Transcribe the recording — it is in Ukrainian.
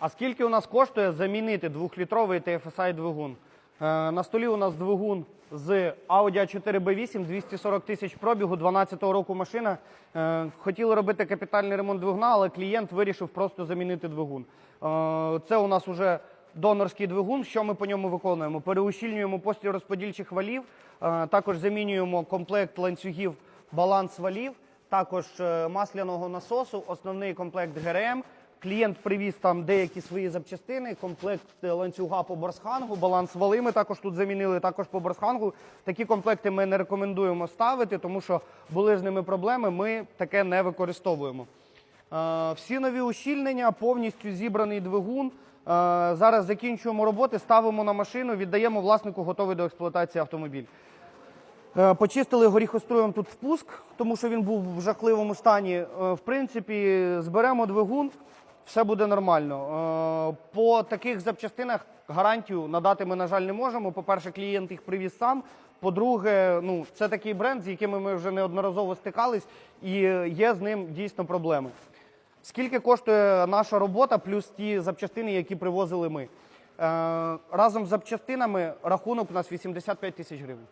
А скільки у нас коштує замінити двохлітровий TFSI двигун? Е, на столі у нас двигун з Audi A4 B8, 240 тисяч пробігу, 12-го року машина. Е, хотіли робити капітальний ремонт двигуна, але клієнт вирішив просто замінити двигун. Е, це у нас уже донорський двигун. Що ми по ньому виконуємо? Переущільнюємо постріл розподільчих валів, також замінюємо комплект ланцюгів баланс валів, також масляного насосу, основний комплект ГРМ. Клієнт привіз там деякі свої запчастини, комплект е, ланцюга по борсхангу, баланс вали ми також тут замінили, також по борсхангу. Такі комплекти ми не рекомендуємо ставити, тому що були з ними проблеми, ми таке не використовуємо. Е, Всі нові ущільнення, повністю зібраний двигун. Е, Зараз закінчуємо роботи, ставимо на машину, віддаємо власнику готовий до експлуатації автомобіль. Почистили горіхоструєм тут впуск, тому що він був в жахливому стані. В принципі, зберемо двигун, все буде нормально. Е, По таких запчастинах гарантію надати ми, на жаль, не можемо. По-перше, клієнт їх привіз сам. По-друге, ну, це такий бренд, з якими ми вже неодноразово стикались, і є з ним дійсно проблеми. Скільки коштує наша робота, плюс ті запчастини, які привозили ми? Е, разом з запчастинами рахунок у нас 85 тисяч гривень.